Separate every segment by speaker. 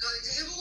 Speaker 1: Uh, it will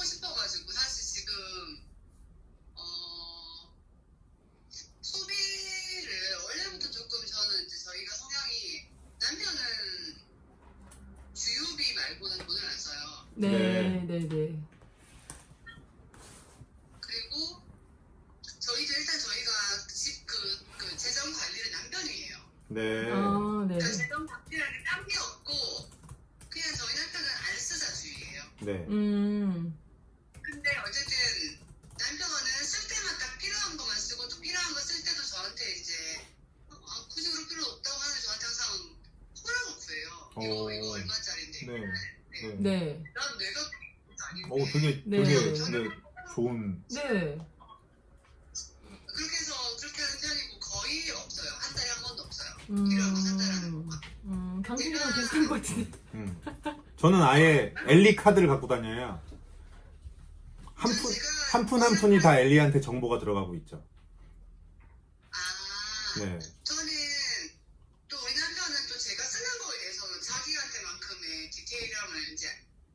Speaker 2: 네. 네.
Speaker 1: 난 내가 아닌데.
Speaker 3: 오, 되게,
Speaker 2: 네.
Speaker 3: 되게, 네, 좋은.
Speaker 2: 네.
Speaker 1: 그렇게 해서 그렇게 하는 편이고 거의 없어요. 한 달에 한 번도 없어요. 산다라는
Speaker 2: 음,
Speaker 1: 거.
Speaker 2: 음, 당신이랑 비슷한 것 같은데.
Speaker 3: 음. 저는 아예 엘리 카드를 갖고 다녀요. 한 푼, 한 푼 한 푼이 다 엘리한테 정보가 들어가고 있죠.
Speaker 1: 아,
Speaker 3: 네.
Speaker 1: 저는 또 우리 남편은 또 제가 쓰는 거에 대해서는 자기한테만큼의 디테일함을 이제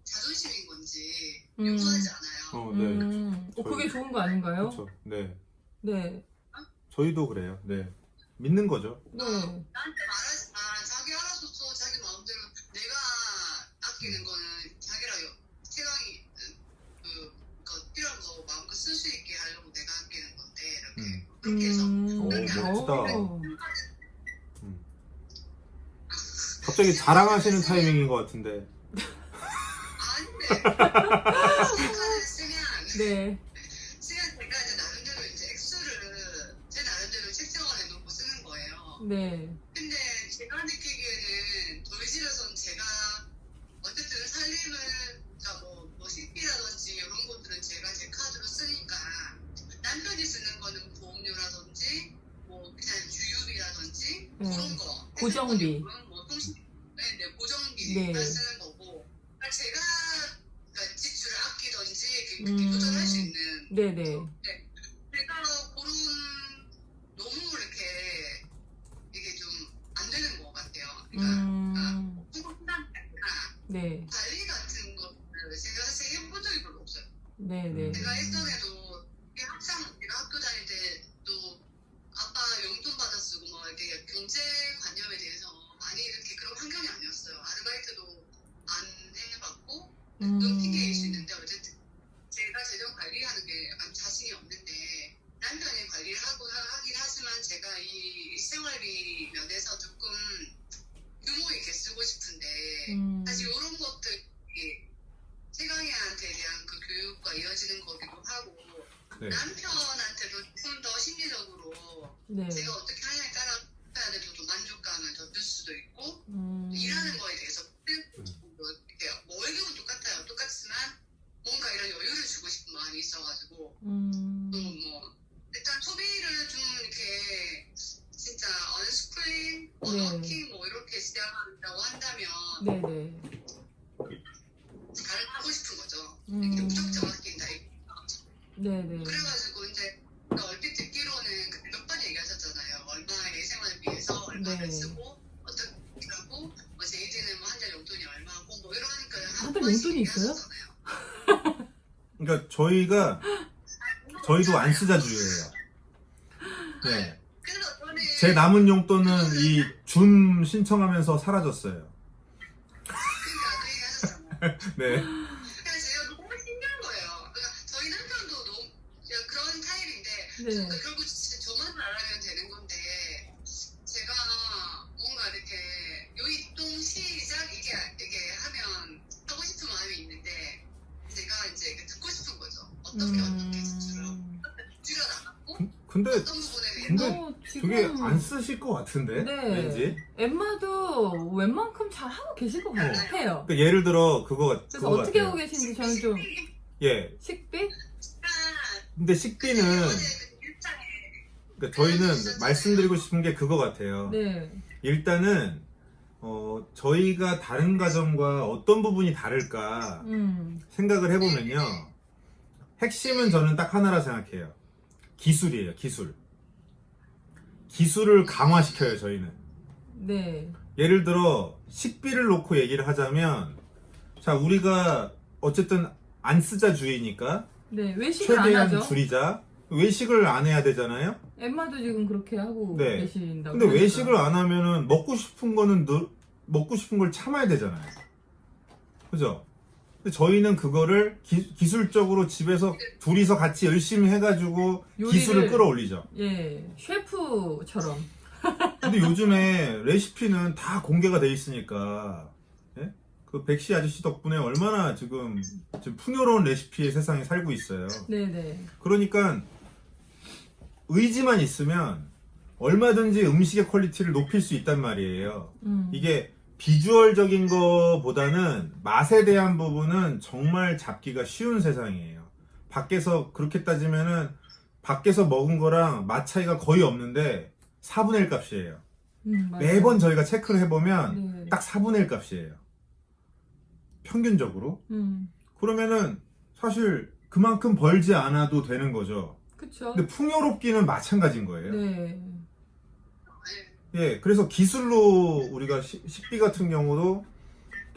Speaker 1: 자존심인 건지
Speaker 2: 음.
Speaker 1: 용서하지 않아요.
Speaker 3: 어, 네.
Speaker 2: 음, 어, 그게 좋은 거 아닌가요?
Speaker 3: 그렇죠. 네.
Speaker 2: 네.
Speaker 3: 저희도 그래요. 네. 믿는 거죠.
Speaker 2: 네.
Speaker 1: 나한테 말하지 아 자기 알아서 써 자기 마음대로 내가 아끼는 거는 자기랑 여- 최강이 그, 그 필요한 거 마음껏 쓸 수 있게 하려고 내가 아끼는 건데 이렇게
Speaker 3: 음.
Speaker 1: 그렇게 해서
Speaker 2: 음,
Speaker 3: 오, 멋지다.
Speaker 2: 오.
Speaker 3: 갑자기 자랑하시는 타이밍인 것 같은데.
Speaker 1: 아닌데 카드 쓰면
Speaker 2: 네.
Speaker 1: 쓰면 제가 이제 나름대로 이제 액수를 제 나름대로 책정을 해놓고 쓰는 거예요.
Speaker 2: 네.
Speaker 1: 근데 제가 느끼기에는 집에서는 제가 어쨌든 살림을 그러니까 뭐, 뭐 식비라든지 이런 것들은 제가 제 카드로 쓰니까 남편이 쓰는 거는 보험료라든지 뭐 그냥 주유비라든지
Speaker 2: 음,
Speaker 1: 그런 거
Speaker 2: 고정비.
Speaker 1: 그런 뭐 통신 네, 네 고정비
Speaker 2: 네.
Speaker 1: 만 쓰는 거고 그러니까 제가
Speaker 2: 음.
Speaker 1: 조절할 수 있는
Speaker 2: 네네.
Speaker 1: 제가 그런 너무 이렇게 이게 좀 안 되는 것 같아요. 그러니까
Speaker 2: 음,
Speaker 1: 풍부한
Speaker 2: 네.
Speaker 1: 관리 같은 것을 제가 사실 해본 적이 별로 없어요.
Speaker 2: 네네.
Speaker 1: 제가 예전에도 이게 항상 제가 학교 다닐 때 또 아빠 용돈 받아 쓰고 뭐 이렇게 경제관념에 대해서 많이 이렇게 그런 환경이 아니었어요. 아르바이트도 안 해봤고
Speaker 2: 음,
Speaker 1: 눈 핑계일 수 있는데 어쨌든 제가 재정 관리하는 게 약간 자신이 없는데 남편이 관리를 하고 하- 하긴 하지만 제가 이 생활비 면에서 조금 유머 있게 쓰고 싶은데
Speaker 2: 음,
Speaker 1: 사실 이런 것들이 세강이한테 대한 그 교육과 이어지는 거기도 하고
Speaker 3: 네.
Speaker 1: 남편한테도 좀 더 심리적으로
Speaker 2: 네.
Speaker 1: 제가 어떻게 하냐에 따라 남편한테도 좀 만족감을 더 줄 수도 있고
Speaker 2: 음,
Speaker 1: 일하는 거에 대해서 뭐 이렇게 뭐 월급은 똑같아요. 똑같지만 뭔가 이런 여유를 주고 싶은 마음이 있어가지고
Speaker 2: 음,
Speaker 1: 또 뭐 일단 소비를 좀 이렇게 진짜 언스쿨링,
Speaker 2: 네.
Speaker 1: 언워킹 뭐 이렇게 시작한다고 한다면
Speaker 2: 네네.
Speaker 1: 잘 하고 싶은 거죠. 이렇게
Speaker 2: 음,
Speaker 1: 무작정 아낀다.
Speaker 2: 네네.
Speaker 1: 그래가지고 이제 제가 얼핏 듣기로는 그 몇 번 얘기하셨잖아요. 얼마의 생활비에서 얼마를
Speaker 2: 네.
Speaker 1: 쓰고 어떻게 하고 뭐 제이지는 뭐 한 달 용돈이 얼마고 뭐 이러니까
Speaker 2: 한달 용돈이 있어요?
Speaker 3: 그러니까 저희가, 저희도 안 쓰자 주의예요. 네.
Speaker 1: 그래서 저는
Speaker 3: 제 남은 용돈은 이 준 신청하면서 사라졌어요.
Speaker 1: 그러니까 그 얘기 하셨잖아요.
Speaker 3: 네.
Speaker 1: 그러니까 제가 너무 신기한 거예요. 그러니까 저희 남편도 너무 그냥 그런 타입인데
Speaker 2: 네.
Speaker 1: 그러니까 결국 진짜 저만 잘하면 되는 건데 제가 뭔가 이렇게 요이동 시작 이게 이게 하면 하고 싶은 마음이 있는데 제가 이제 이렇게 듣고 싶은 거죠. 어떻게 어떻게 지출을
Speaker 2: 음,
Speaker 1: 나갔고
Speaker 3: 근데 근데
Speaker 2: 어,
Speaker 3: 되게
Speaker 2: 지금
Speaker 3: 안 쓰실 것 같은데?
Speaker 2: 네.
Speaker 3: 왠지?
Speaker 2: 엠마도 웬만큼 잘 하고 계실 것 같아요.
Speaker 3: 그러니까 예를 들어 그거, 같-
Speaker 2: 그래서
Speaker 3: 그거
Speaker 2: 어떻게
Speaker 3: 같아요.
Speaker 2: 하고 계신지 저는 좀
Speaker 3: 예.
Speaker 2: 식비?
Speaker 3: 근데 식비는 그러니까 저희는 말씀드리고 싶은 게 그거 같아요.
Speaker 2: 네.
Speaker 3: 일단은 어, 저희가 다른 가정과 어떤 부분이 다를까
Speaker 2: 음,
Speaker 3: 생각을 해보면요. 핵심은 저는 딱 하나라 생각해요. 기술이에요, 기술. 기술을 강화시켜요, 저희는.
Speaker 2: 네.
Speaker 3: 예를 들어, 식비를 놓고 얘기를 하자면, 자, 우리가 어쨌든 안 쓰자 주의니까
Speaker 2: 네, 외식을 안
Speaker 3: 최대한
Speaker 2: 하죠.
Speaker 3: 줄이자. 외식을 안 해야 되잖아요.
Speaker 2: 엠마도 지금 그렇게 하고
Speaker 3: 네.
Speaker 2: 계신다고.
Speaker 3: 근데
Speaker 2: 하니까.
Speaker 3: 외식을 안 하면은 먹고 싶은 거는 늘 먹고 싶은 걸 참아야 되잖아요. 그죠? 근데 저희는 그거를 기, 기술적으로 집에서 둘이서 같이 열심히 해가지고
Speaker 2: 요리를-
Speaker 3: 기술을 끌어올리죠.
Speaker 2: 예, 셰프처럼.
Speaker 3: 근데 요즘에 레시피는 다 공개가 돼 있으니까 예? 그 백시 아저씨 덕분에 얼마나 지금, 지금 풍요로운 레시피의 세상에 살고 있어요.
Speaker 2: 네, 네.
Speaker 3: 그러니까 의지만 있으면 얼마든지 음식의 퀄리티를 높일 수 있단 말이에요.
Speaker 2: 음.
Speaker 3: 이게 비주얼적인 거보다는 맛에 대한 부분은 정말 잡기가 쉬운 세상이에요. 밖에서 그렇게 따지면은 밖에서 먹은 거랑 맛 차이가 거의 없는데 4분의 1 값이에요.
Speaker 2: 음.
Speaker 3: 매번 저희가 체크를 해보면
Speaker 2: 네.
Speaker 3: 딱 4분의 1 값이에요. 평균적으로.
Speaker 2: 음.
Speaker 3: 그러면은 사실 그만큼 벌지 않아도 되는 거죠.
Speaker 2: 그쵸.
Speaker 3: 근데 풍요롭기는 마찬가지인 거예요.
Speaker 2: 네.
Speaker 3: 예, 그래서 기술로 우리가 시- 식비 같은 경우도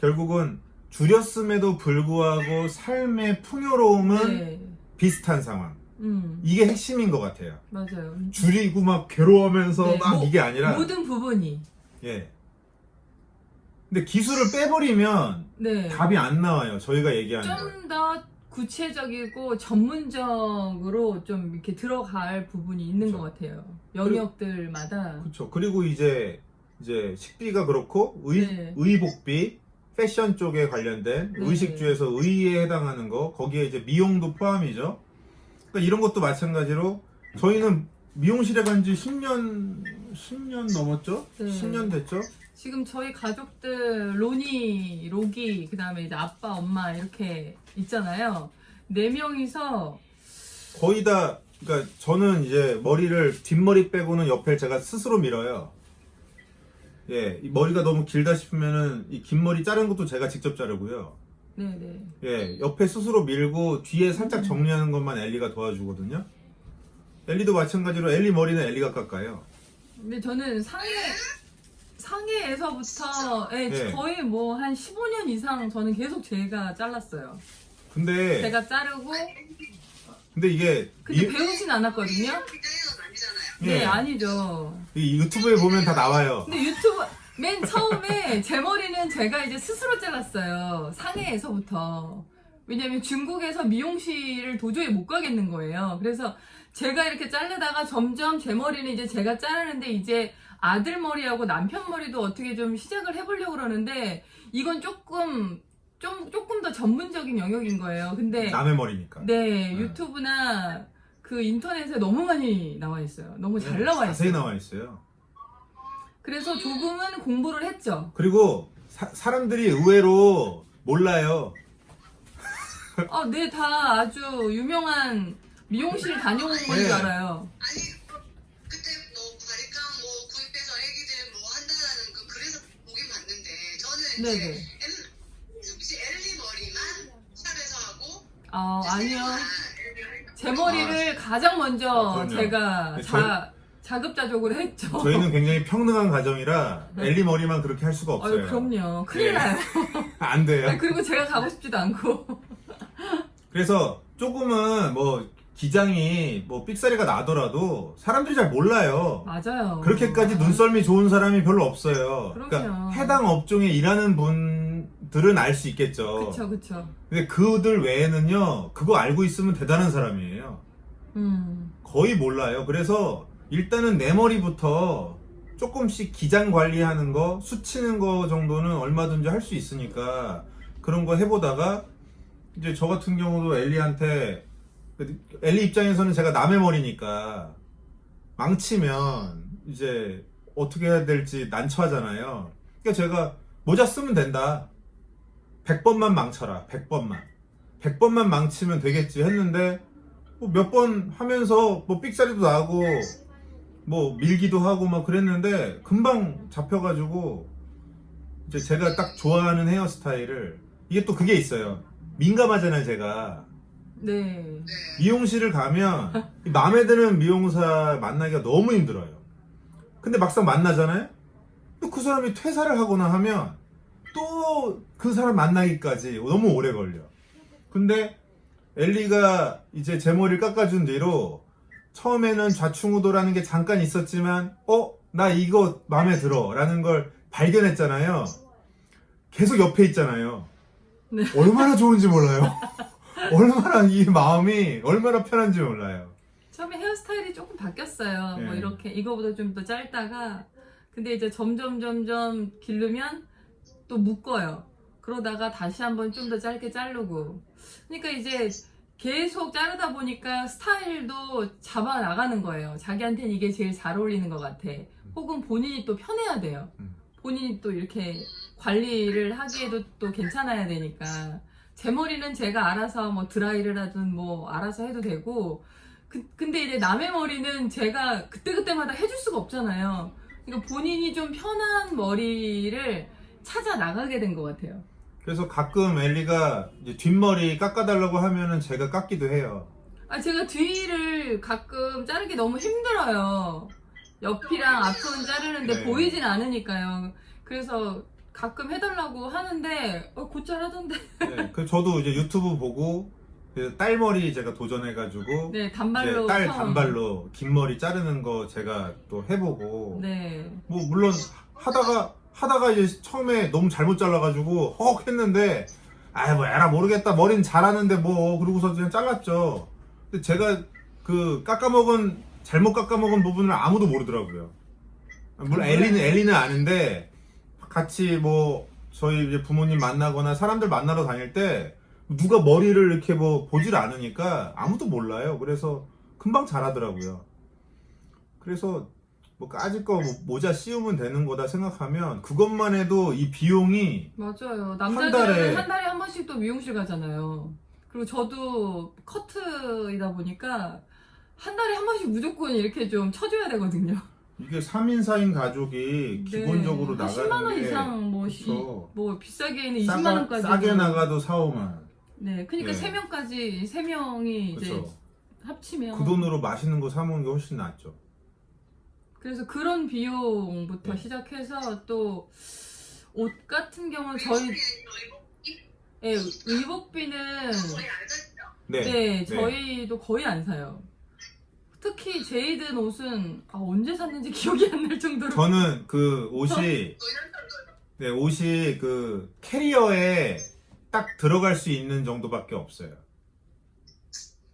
Speaker 3: 결국은 줄였음에도 불구하고 삶의 풍요로움은
Speaker 2: 네.
Speaker 3: 비슷한 상황.
Speaker 2: 음.
Speaker 3: 이게 핵심인 것 같아요.
Speaker 2: 맞아요.
Speaker 3: 줄이고 막 괴로워하면서
Speaker 2: 네,
Speaker 3: 막
Speaker 2: 뭐-
Speaker 3: 이게 아니라
Speaker 2: 모든 부분이.
Speaker 3: 예. 근데 기술을 빼버리면
Speaker 2: 네.
Speaker 3: 답이 안 나와요. 저희가 얘기하는 거.
Speaker 2: 좀더 구체적이고 전문적으로 좀 이렇게 들어갈 부분이 있는
Speaker 3: 그쵸.
Speaker 2: 것 같아요. 영역들마다.
Speaker 3: 그렇죠. 그리고 이제 이제 식비가 그렇고 의
Speaker 2: 네.
Speaker 3: 의복비 패션 쪽에 관련된
Speaker 2: 네.
Speaker 3: 의식주에서 의에 해당하는 거 거기에 이제 미용도 포함이죠. 그러니까 이런 것도 마찬가지로 저희는 미용실에 간 지 10년 10년 넘었죠?
Speaker 2: 네.
Speaker 3: 10년 됐죠?
Speaker 2: 지금 저희 가족들 로니, 로기, 그 다음에 이제 아빠, 엄마 이렇게 있잖아요. 네 명이서
Speaker 3: 거의 다 그러니까 저는 이제 머리를 뒷머리 빼고는 옆에 제가 스스로 밀어요. 예, 이 머리가 너무 길다 싶으면은 이 긴 머리 자른 것도 제가 직접 자르고요.
Speaker 2: 네네.
Speaker 3: 예, 옆에 스스로 밀고 뒤에 살짝 정리하는 것만 엘리가 도와주거든요. 엘리도 마찬가지로 엘리 머리는 엘리가 깎아요.
Speaker 2: 근데 저는 상해 상해에서부터 예,
Speaker 3: 네.
Speaker 2: 거의 뭐 한 15년 이상 저는 계속 제가 잘랐어요.
Speaker 3: 근데
Speaker 2: 제가 자르고
Speaker 3: 근데 이게
Speaker 2: 근데
Speaker 3: 이,
Speaker 2: 배우진 않았거든요.
Speaker 1: 디자이너는 아니잖아요.
Speaker 2: 네,
Speaker 3: 예.
Speaker 2: 아니죠.
Speaker 3: 이 유튜브에 보면 다 나와요.
Speaker 2: 근데 유튜브 맨 처음에 제 머리는 제가 이제 스스로 잘랐어요. 상해에서부터. 왜냐면 중국에서 미용실을 도저히 못 가겠는 거예요. 그래서 제가 이렇게 자르다가 점점 제 머리는 이제 제가 자르는데 이제 아들 머리하고 남편 머리도 어떻게 좀 시작을 해보려고 그러는데 이건 조금 좀 조금 더 전문적인 영역인 거예요. 근데
Speaker 3: 남의 머리니까.
Speaker 2: 네 유튜브나 그 인터넷에 너무 많이 나와 있어요. 너무 잘 나와
Speaker 3: 자세히
Speaker 2: 있어요.
Speaker 3: 나와 있어요.
Speaker 2: 그래서 조금은 공부를 했죠.
Speaker 3: 그리고 사, 사람들이 의외로 몰라요.
Speaker 2: 어, 네, 다 아주 유명한 미용실 다녀온 건 줄
Speaker 3: 네.
Speaker 2: 알아요.
Speaker 1: 아니 그- 그때 뭐 바리깡 뭐 구입해서 애기들 뭐 한다는 그 그래서 보긴 봤는데 저는 이제
Speaker 2: 네네.
Speaker 1: 엘, 혹시 엘리 머리만 샵에서 하고
Speaker 2: 아, 아니요.
Speaker 1: 아,
Speaker 2: 제 머리를 가장 먼저
Speaker 3: 아, 그럼요.
Speaker 2: 제가
Speaker 3: 네,
Speaker 2: 자, 자급자족으로 했죠.
Speaker 3: 저희는 굉장히 평등한 가정이라 엘리 머리만 그렇게 할 수가 없어요.
Speaker 2: 네. 아유, 그럼요. 큰일
Speaker 3: 네.
Speaker 2: 나요.
Speaker 3: 안 돼요.
Speaker 2: 아니, 그리고 제가 가고 싶지도 않고.
Speaker 3: 그래서 조금은 뭐 기장이 뭐 삑사리가 나더라도 사람들이 잘 몰라요.
Speaker 2: 맞아요.
Speaker 3: 그렇게까지 눈썰미 좋은 사람이 별로 없어요. 그러니까
Speaker 2: 그럼요.
Speaker 3: 해당 업종에 일하는 분들은 알 수 있겠죠.
Speaker 2: 그쵸, 그쵸.
Speaker 3: 근데 그들 외에는요, 그거 알고 있으면 대단한 사람이에요.
Speaker 2: 음.
Speaker 3: 거의 몰라요. 그래서 일단은 내 머리부터 조금씩 기장 관리하는 거, 수치는 거 정도는 얼마든지 할 수 있으니까 그런 거 해보다가 이제 저 같은 경우도 엘리한테 엘리 입장에서는 제가 남의 머리니까 망치면 이제 어떻게 해야 될지 난처하잖아요. 그러니까 제가 모자 쓰면 된다. 100번만 망쳐라. 100번만. 100번만 망치면 되겠지 했는데 뭐 몇 번 하면서 뭐 삑사리도 나고 뭐 밀기도 하고 막 그랬는데 금방 잡혀가지고 이제 제가 딱 좋아하는 헤어스타일을 이게 또 그게 있어요. 민감하잖아요, 제가.
Speaker 2: 네.
Speaker 1: 네.
Speaker 3: 미용실을 가면 이 마음에 드는 미용사 만나기가 너무 힘들어요. 근데 막상 만나잖아요? 또 그 사람이 퇴사를 하거나 하면 또 그 사람 만나기까지 너무 오래 걸려. 근데 엘리가 이제 제 머리를 깎아준 뒤로 처음에는 좌충우돌하는 게 잠깐 있었지만 어? 나 이거 마음에 들어 라는 걸 발견했잖아요. 계속 옆에 있잖아요.
Speaker 2: 네.
Speaker 3: 얼마나 좋은지 몰라요. 얼마나 이 마음이 얼마나 편한지 몰라요.
Speaker 2: 처음에 헤어스타일이 조금 바뀌었어요. 뭐
Speaker 3: 네.
Speaker 2: 이렇게 이거보다 좀 더 짧다가 근데 이제 점점 점점 기르면 또 묶어요. 그러다가 다시 한번 좀 더 짧게 자르고. 그러니까 이제 계속 자르다 보니까 스타일도 잡아 나가는 거예요. 자기한테는 이게 제일 잘 어울리는 것 같아. 혹은 본인이 또 편해야 돼요.
Speaker 3: 음.
Speaker 2: 본인이 또 이렇게 관리를 하기에도 또 괜찮아야 되니까. 제 머리는 제가 알아서 뭐 드라이를 하든 뭐 알아서 해도 되고 그, 근데 이제 남의 머리는 제가 그때그때마다 해줄 수가 없잖아요. 그러니까 본인이 좀 편한 머리를 찾아 나가게 된 것 같아요.
Speaker 3: 그래서 가끔 엘리가 이제 뒷머리 깎아달라고 하면은 제가 깎기도 해요.
Speaker 2: 아, 제가 뒤를 가끔 자르기 너무 힘들어요. 옆이랑 앞은 자르는데
Speaker 3: 네.
Speaker 2: 보이진 않으니까요. 그래서 가끔 해달라고 하는데, 어, 곧잘 하던데.
Speaker 3: 네, 그 저도 이제 유튜브 보고 그 딸머리 제가 도전해가지고
Speaker 2: 네, 단발로.
Speaker 3: 딸
Speaker 2: 처음.
Speaker 3: 단발로 긴 머리 자르는 거 제가 또 해보고
Speaker 2: 네.
Speaker 3: 뭐 물론 하다가 하다가 이제 처음에 너무 잘못 잘라가지고 헉 했는데 아이 뭐 에라 모르겠다 머리는 잘하는데 뭐 그러고서 그냥 잘랐죠. 근데 제가 그 깎아먹은 잘못 깎아먹은 부분을 아무도 모르더라고요. 물론
Speaker 2: 아,
Speaker 3: 엘리는. 엘리는 아는데 같이 뭐 저희 이제 부모님 만나거나 사람들 만나러 다닐 때 누가 머리를 이렇게 뭐 보질 않으니까 아무도 몰라요. 그래서 금방 잘하더라고요. 그래서 뭐 까짓 거뭐 모자 씌우면 되는 거다 생각하면 그것만 해도 이 비용이
Speaker 2: 맞아요.
Speaker 3: 달에-
Speaker 2: 남자들은 한 달에 한 번씩 또 미용실 가잖아요. 그리고 저도 커트이다 보니까 한 달에 한 번씩 무조건 이렇게 좀 쳐줘야 되거든요.
Speaker 3: 이게 3인 4인 가족이 기본적으로
Speaker 2: 네. 한
Speaker 3: 나가는
Speaker 2: 10만 원
Speaker 3: 게
Speaker 2: 이상 뭐, 시-. 뭐 비싸게는 20만
Speaker 3: 싸가,
Speaker 2: 원까지
Speaker 3: 싸게 나가도 4, 5만
Speaker 2: 네, 그러니까
Speaker 3: 네.
Speaker 2: 세 명까지 세 명이 이제
Speaker 3: 그렇죠.
Speaker 2: 합치면
Speaker 3: 그 돈으로 맛있는 거 사 먹는 게 훨씬 낫죠.
Speaker 2: 그래서 그런 비용부터
Speaker 3: 네.
Speaker 2: 시작해서 또 옷 같은 경우는 저희 예, 의복비는
Speaker 1: 거의 안 샀죠.
Speaker 3: 네.
Speaker 2: 네, 저희도 거의 안 사요. 특히 제이든 옷은 아, 언제 샀는지 기억이 안 날 정도로
Speaker 3: 저는 그 옷이. 네, 옷이 그 캐리어에 딱 들어갈 수 있는 정도밖에 없어요.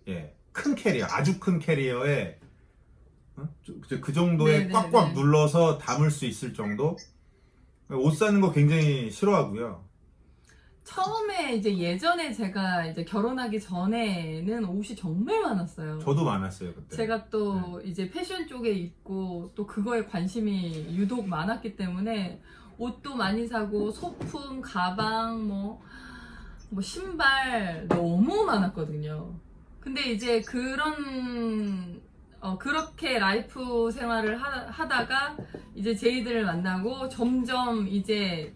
Speaker 3: 예. 큰 캐리어, 아주 큰 캐리어에 어? 저- 그 정도에
Speaker 2: 네, 네,
Speaker 3: 꽉꽉
Speaker 2: 네.
Speaker 3: 눌러서 담을 수 있을 정도? 옷 사는 거 굉장히 싫어하고요.
Speaker 2: 처음에 이제 예전에 제가 이제 결혼하기 전에는 옷이 정말 많았어요.
Speaker 3: 저도 많았어요, 그때.
Speaker 2: 제가 또 이제 패션 쪽에 있고 또 그거에 관심이 유독 많았기 때문에 옷도 많이 사고 소품, 가방, 뭐, 뭐 신발 너무 많았거든요. 근데 이제 그런 어, 그렇게 라이프 생활을 하, 하다가 이제 제이들을 만나고 점점 이제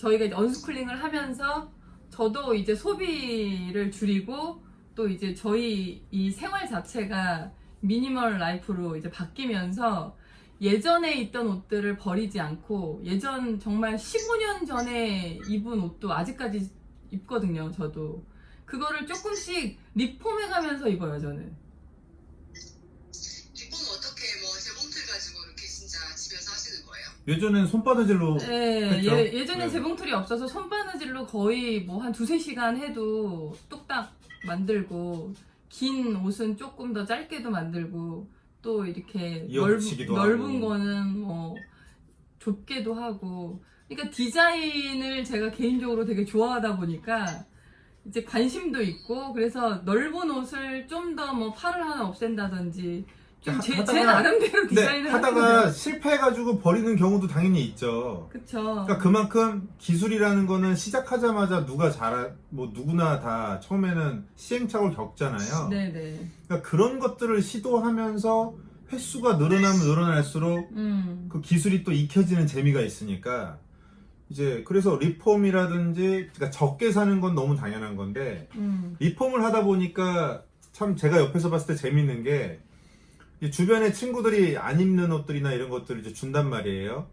Speaker 2: 저희가 이제 언스쿨링을 하면서 저도 이제 소비를 줄이고 또 이제 저희 이 생활 자체가 미니멀 라이프로 이제 바뀌면서 예전에 있던 옷들을 버리지 않고 예전 정말 15년 전에 입은 옷도 아직까지 입거든요, 저도. 그거를 조금씩 리폼해 가면서 입어요, 저는.
Speaker 3: 예전엔 손바느질로
Speaker 2: 네? 예, 예전에
Speaker 3: 네.
Speaker 2: 재봉틀이 없어서 손바느질로 거의 뭐 한 두세 시간 해도 뚝딱 만들고 긴 옷은 조금 더 짧게도 만들고 또 이렇게 넓,
Speaker 3: 이어붙이기도
Speaker 2: 넓은
Speaker 3: 하고.
Speaker 2: 거는 뭐 좁게도 하고 그러니까 디자인을 제가 개인적으로 되게 좋아하다 보니까 이제 관심도 있고 그래서 넓은 옷을 좀 더 뭐 팔을 하나 없앤다든지 좀제
Speaker 3: 하-
Speaker 2: 제
Speaker 3: 하다가-
Speaker 2: 나름대로
Speaker 3: 근데
Speaker 2: 디자인을
Speaker 3: 하다가 실패해가지고 버리는 경우도 당연히 있죠.
Speaker 2: 그쵸
Speaker 3: 그러니까 그만큼 기술이라는 거는 시작하자마자 누가 잘, 뭐 누구나 다 처음에는 시행착오를 겪잖아요.
Speaker 2: 네네
Speaker 3: 그러니까 그런 것들을 시도하면서 횟수가 늘어나면 늘어날수록
Speaker 2: 음
Speaker 3: 그 기술이 또 익혀지는 재미가 있으니까 이제 그래서 리폼이라든지 그러니까 적게 사는 건 너무 당연한 건데
Speaker 2: 음.
Speaker 3: 리폼을 하다 보니까 참 제가 옆에서 봤을 때 재밌는 게이 주변에 친구들이 안 입는 옷들이나 이런 것들을 이제 준단 말이에요.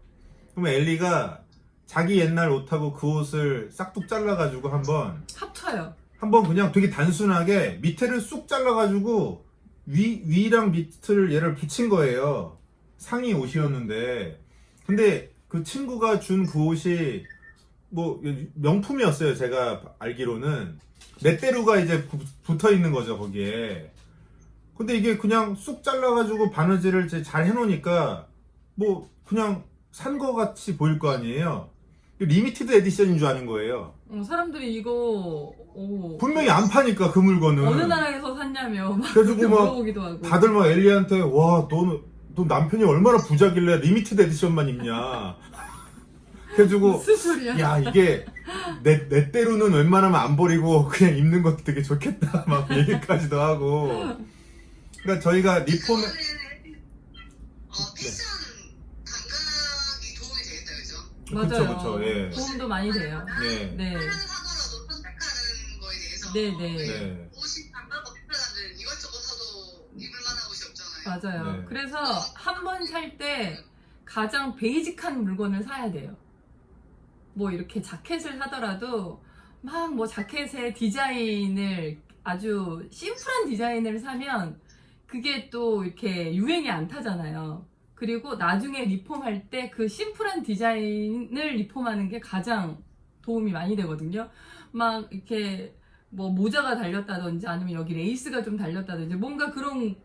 Speaker 3: 그러면 엘리가 자기 옛날 옷하고 그 옷을 싹둑 잘라가지고 한번
Speaker 2: 합쳐요.
Speaker 3: 한번 그냥 되게 단순하게 밑에를 쑥 잘라가지고 위 위랑 밑을 얘를 붙인 거예요. 상의 옷이었는데 근데 그 친구가 준 그 옷이 뭐 명품이었어요. 제가 알기로는 넷대루가 이제 부- 붙어 있는 거죠 거기에. 근데 이게 그냥 쑥 잘라가지고 바느질을 잘 해놓으니까 뭐 그냥 산 거 같이 보일 거 아니에요. 리미티드 에디션인 줄 아는 거예요.
Speaker 2: 어, 사람들이 이거 오,
Speaker 3: 분명히 안 파니까 그 물건은.
Speaker 2: 어느 나라에서 샀냐며 막
Speaker 3: 그래가지고 막
Speaker 2: 물어보기도 하고.
Speaker 3: 다들 막 엘리한테 와 너는 너 남편이 얼마나 부자길래 리미티드 에디션만 입냐. 그래가지고
Speaker 2: 무슨 소리야?
Speaker 3: 야 이게 내, 내 때로는 웬만하면 안 버리고 그냥 입는 것도 되게 좋겠다 막 얘기까지도 하고 그러니까 저희가 리폼
Speaker 1: 어, 패션 감각이 도움이 되겠다, 그죠?
Speaker 2: 맞아요.
Speaker 3: 그쵸 그쵸 예.
Speaker 2: 도움도 많이 돼요.
Speaker 3: 예.
Speaker 2: 네.
Speaker 1: 하나는 사더라도 선택하는 거에 대해서
Speaker 2: 네, 네.
Speaker 3: 네.
Speaker 1: 옷이 감각 없는 사람들은 이것저것 사도 입을 만한 옷이 없잖아요.
Speaker 2: 맞아요.
Speaker 3: 네.
Speaker 2: 그래서 한 번 살 때 가장 베이직한 물건을 사야 돼요. 뭐 이렇게 자켓을 사더라도 막 뭐 자켓의 디자인을 아주 심플한 디자인을 사면 그게 또 이렇게 유행이 안 타잖아요. 그리고 나중에 리폼할 때 그 심플한 디자인을 리폼하는 게 가장 도움이 많이 되거든요. 막 이렇게 뭐 모자가 달렸다든지 아니면 여기 레이스가 좀 달렸다든지 뭔가 그런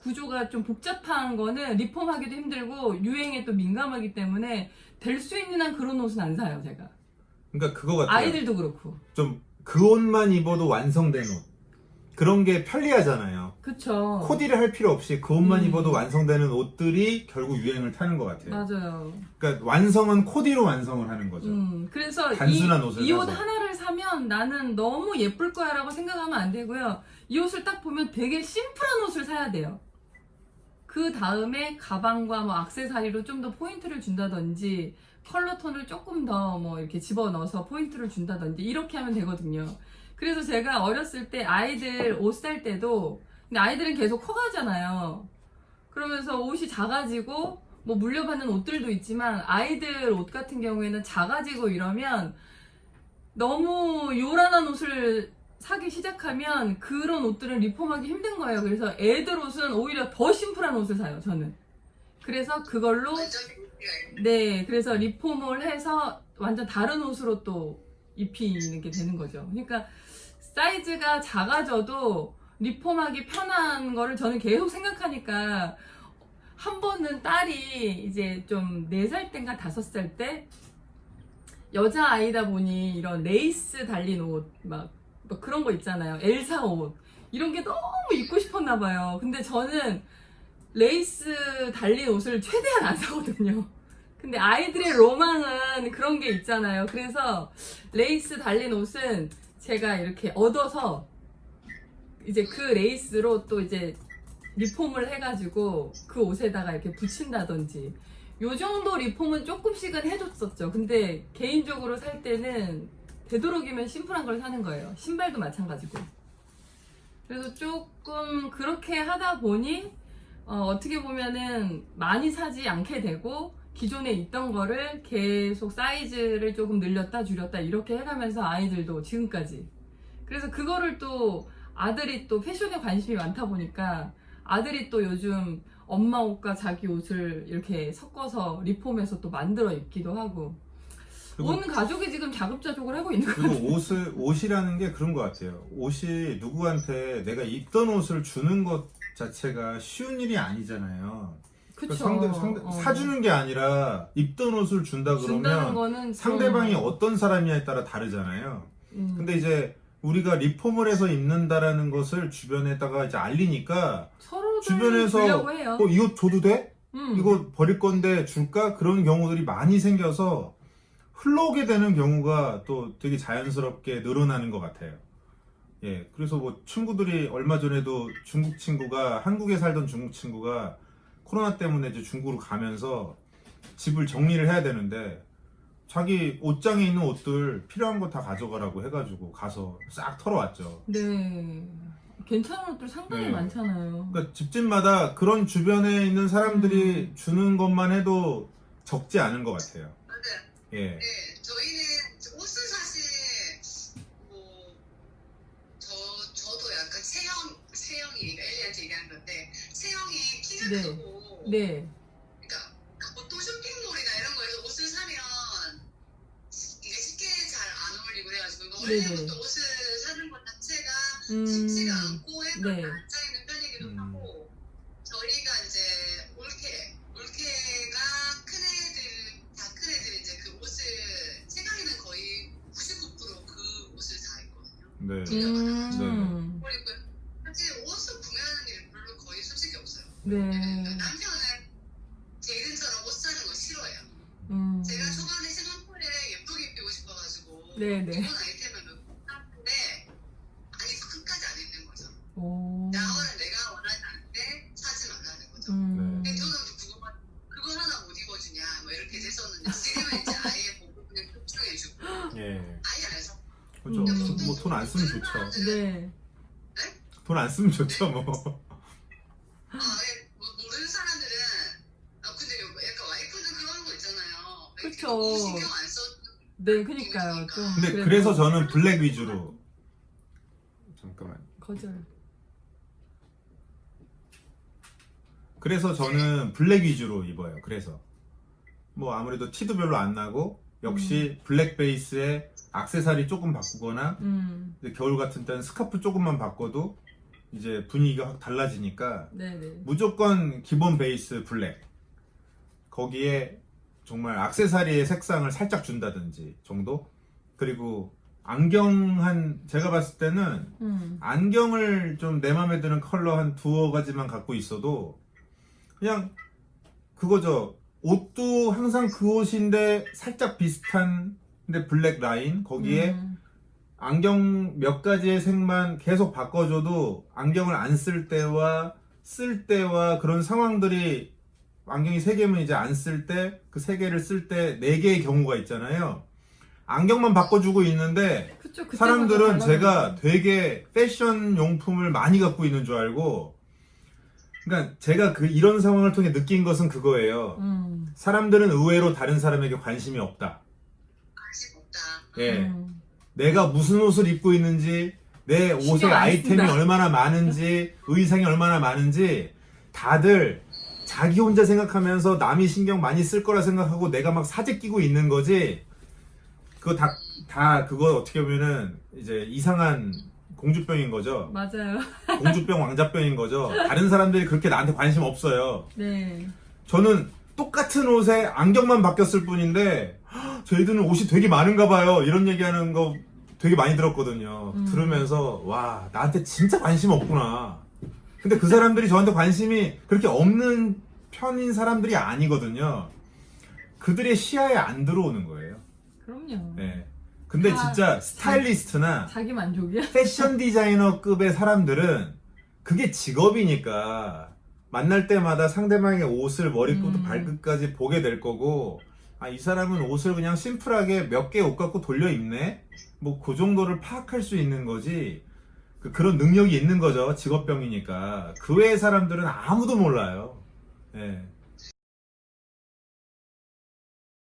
Speaker 2: 구조가 좀 복잡한 거는 리폼하기도 힘들고 유행에 또 민감하기 때문에 될 수 있는 한 그런 옷은 안 사요 제가.
Speaker 3: 그러니까 그거 같아요.
Speaker 2: 아이들도 그렇고.
Speaker 3: 좀 그 옷만 입어도 완성된 옷. 그런 게 편리하잖아요
Speaker 2: 그쵸
Speaker 3: 코디를 할 필요 없이 그 옷만
Speaker 2: 어. 음.
Speaker 3: 입어도 완성되는 옷들이 결국 유행을 타는 것 같아요
Speaker 2: 맞아요
Speaker 3: 그러니까 완성은 코디로 완성을 하는 거죠
Speaker 2: 음, 그래서
Speaker 3: 단순한 옷을
Speaker 2: 이 옷
Speaker 3: 사서.
Speaker 2: 하나를 사면 나는 너무 예쁠 거야 라고 생각하면 안 되고요 이 옷을 딱 보면 되게 심플한 옷을 사야 돼요 그 다음에 가방과 뭐 악세사리로 좀 더 포인트를 준다든지 컬러 톤을 조금 더 뭐 이렇게 집어 넣어서 포인트를 준다든지 이렇게 하면 되거든요. 그래서 제가 어렸을 때 아이들 옷 살 때도 근데 아이들은 계속 커가잖아요. 그러면서 옷이 작아지고 뭐 물려받는 옷들도 있지만 아이들 옷 같은 경우에는 작아지고 이러면 너무 요란한 옷을 사기 시작하면 그런 옷들은 리폼하기 힘든 거예요. 그래서 애들 옷은 오히려 더 심플한 옷을 사요, 저는. 그래서 그걸로. 네, 그래서 리폼을 해서 완전 다른 옷으로 또 입히는 게 되는 거죠. 그러니까 사이즈가 작아져도 리폼하기 편한 거를 저는 계속 생각하니까 한 번은 딸이 이제 좀 4살 땐가 5살 때 여자 아이다 보니 이런 레이스 달린 옷, 막, 막 그런 거 있잖아요. 엘사 옷. 이런 게 너무 입고 싶었나 봐요. 근데 저는 레이스 달린 옷을 최대한 안 사거든요. 근데 아이들의 로망은 그런 게 있잖아요. 그래서 레이스 달린 옷은 제가 이렇게 얻어서 이제 그 레이스로 또 이제 리폼을 해가지고 그 옷에다가 이렇게 붙인다든지 요 정도 리폼은 조금씩은 해줬었죠. 근데 개인적으로 살 때는 되도록이면 심플한 걸 사는 거예요. 신발도 마찬가지고. 그래서 조금 그렇게 하다 보니 어, 떻게 보면은 많이 사지 않게 되고 기존에 있던 거를 계속 사이즈를 조금 늘렸다 줄였다 이렇게 해가면서 아이들도 지금까지 그래서 그거를 또 아들이 또 패션에 관심이 많다 보니까 아들이 또 요즘 엄마 옷과 자기 옷을 이렇게 섞어서 리폼해서 또 만들어 입기도 하고 온 가족이 지금 자급자족을 하고 있는 거예요.
Speaker 3: 그리고 옷을 옷이라는 게 그런 것 같아요. 옷이 누구한테 내가 입던 옷을 주는 것 자체가 쉬운 일이 아니잖아요.
Speaker 2: 그쵸.
Speaker 3: 상대, 상대,
Speaker 2: 어.
Speaker 3: 사주는 게 아니라 입던 옷을 준다
Speaker 2: 준다는
Speaker 3: 그러면
Speaker 2: 거는
Speaker 3: 상대방이
Speaker 2: 좀,
Speaker 3: 어떤 사람이냐에 따라 다르잖아요.
Speaker 2: 음,
Speaker 3: 근데 이제 우리가 리폼을 해서 입는다라는 것을 주변에다가 이제 알리니까
Speaker 2: 서로
Speaker 3: 주변에서
Speaker 2: 해요.
Speaker 3: 어, 이거 줘도 돼?
Speaker 2: 음.
Speaker 3: 이거 버릴 건데 줄까? 그런 경우들이 많이 생겨서 흘러오게 되는 경우가 또 되게 자연스럽게 늘어나는 것 같아요. 예, 그래서 뭐 친구들이 얼마 전에도 중국 친구가 한국에 살던 중국 친구가 코로나 때문에 이제 중국으로 가면서 집을 정리를 해야 되는데 자기 옷장에 있는 옷들 필요한 거 다 가져가라고 해가지고 가서 싹 털어왔죠.
Speaker 2: 네. 괜찮은 옷들 상당히
Speaker 3: 네.
Speaker 2: 많잖아요.
Speaker 3: 그러니까 집집마다 그런 주변에 있는 사람들이
Speaker 2: 음.
Speaker 3: 주는 것만 해도 적지 않은 것 같아요.
Speaker 1: 맞아요.
Speaker 3: 예.
Speaker 1: 네, 저희는 옷은 사실 뭐 저, 저도
Speaker 2: 약간
Speaker 1: 세형 세형이 그러니까 엘리한테 얘기한 건데 세형이 키가 네. 크고
Speaker 2: 네.
Speaker 1: 네네. 옷을 사는 것 자체가
Speaker 2: 음.
Speaker 1: 쉽지가 않고 해서
Speaker 2: 네.
Speaker 1: 안 짜이는 편이기도
Speaker 3: 음.
Speaker 1: 하고 저희가 이제 올케 올케가 큰 애들 다 큰 애들 이제 그 옷을 세강이는 거의 99%그 옷을 다 입거든요.
Speaker 3: 네.
Speaker 2: 음.
Speaker 1: 그리고 사실 옷을 구매하는 일이 별로 거의 솔직히 없어요.
Speaker 2: 네.
Speaker 1: 그러니까 남편은 제이든처럼 옷 사는 거 싫어해요.
Speaker 2: 음.
Speaker 1: 제가 초반에 생각보에 예쁘게 입고 싶어가지고
Speaker 2: 네네.
Speaker 1: 기본 아이템을 넣고 샀는데 아니 끝까지 안 입는 거죠.
Speaker 2: 오.
Speaker 1: 나와는 내가 원하지 않는데 사지 말라는 거죠.
Speaker 2: 음.
Speaker 1: 근데 저는 그거 그거 하나 못 입어주냐 뭐 이렇게 됐었는데 지금은 이제 아예 보고 그냥 협조해주고
Speaker 3: 예.
Speaker 1: 아예 안 사.
Speaker 3: 그죠.
Speaker 2: 음.
Speaker 3: 뭐 돈 안 쓰면 좋죠.
Speaker 2: 네.
Speaker 3: 돈 안 쓰면 좋죠, 뭐.
Speaker 1: 아, 예, 뭐 모르는 사람들은 아 근데 약간 와이프는 그런 거 있잖아요.
Speaker 2: 그쵸.
Speaker 1: 너무 신경 안 써.
Speaker 2: 네, 그니까요. 좀.
Speaker 3: 근데
Speaker 2: 그래도
Speaker 3: 그래서 저는 블랙 위주로 잠깐만.
Speaker 2: 거절.
Speaker 3: 그래서 저는 블랙 위주로 입어요. 그래서 뭐 아무래도 티도 별로 안 나고 역시 블랙 베이스에 액세서리 조금 바꾸거나
Speaker 2: 음.
Speaker 3: 이제 겨울 같은 때는 스카프 조금만 바꿔도 이제 분위기가 확 달라지니까
Speaker 2: 네네.
Speaker 3: 무조건 기본 베이스 블랙 거기에 정말 액세서리의 색상을 살짝 준다든지 정도 그리고 안경 한 제가 봤을 때는
Speaker 2: 음.
Speaker 3: 안경을 좀내 맘에 드는 컬러 한 두어 가지만 갖고 있어도 그냥 그거죠. 옷도 항상 그 옷인데 살짝 비슷한 근데 블랙 라인 거기에
Speaker 2: 음.
Speaker 3: 안경 몇 가지의 색만 계속 바꿔줘도 안경을 안 쓸 때와 쓸 때와 그런 상황들이 안경이 세 개면 이제 안 쓸 때 그 세 개를 쓸 때 네 개의 경우가 있잖아요. 안경만 바꿔주고 있는데
Speaker 2: 그쵸,
Speaker 3: 사람들은. 제가 되게 패션 용품을 많이 갖고 있는 줄 알고 그러니까 제가 그 이런 상황을 통해 느낀 것은 그거예요.
Speaker 2: 음.
Speaker 3: 사람들은 의외로 다른 사람에게 관심이
Speaker 1: 없다.
Speaker 3: 예.
Speaker 2: 음.
Speaker 3: 내가 무슨 옷을 입고 있는지, 내 옷의
Speaker 2: 신경 안
Speaker 3: 아이템이
Speaker 2: 쓴다.
Speaker 3: 얼마나 많은지, 의상이 얼마나 많은지, 다들 자기 혼자 생각하면서 남이 신경 많이 쓸 거라 생각하고 내가 막 사재 끼고 있는 거지. 그거 다, 다 그거 어떻게 보면은 이제 이상한 공주병인 거죠.
Speaker 2: 맞아요.
Speaker 3: 공주병, 왕자병인 거죠. 다른 사람들이 그렇게 나한테 관심 없어요.
Speaker 2: 네.
Speaker 3: 저는 똑같은 옷에 안경만 바뀌었을 뿐인데 "헉, 저희들은 옷이 되게 많은가 봐요 이런 얘기하는 거 되게 많이 들었거든요
Speaker 2: 음.
Speaker 3: 들으면서 와 나한테 진짜 관심 없구나 근데 그 사람들이 저한테 관심이 그렇게 없는 편인 사람들이 아니거든요 그들의 시야에 안 들어오는 거예요
Speaker 2: 그럼요.
Speaker 3: 네. 근데
Speaker 2: 아,
Speaker 3: 진짜 스타일리스트나
Speaker 2: 자기 만족이야?
Speaker 3: 패션 디자이너급의 사람들은 그게 직업이니까 만날 때마다 상대방의 옷을 머리부터
Speaker 2: 음.
Speaker 3: 발끝까지 보게 될 거고 아 이 사람은 옷을 그냥 심플하게 몇 개 옷 갖고 돌려 입네? 뭐 그 정도를 파악할 수 있는 거지. 그, 그런 능력이 있는 거죠. 직업병이니까. 그 외의 사람들은 아무도 몰라요. 예.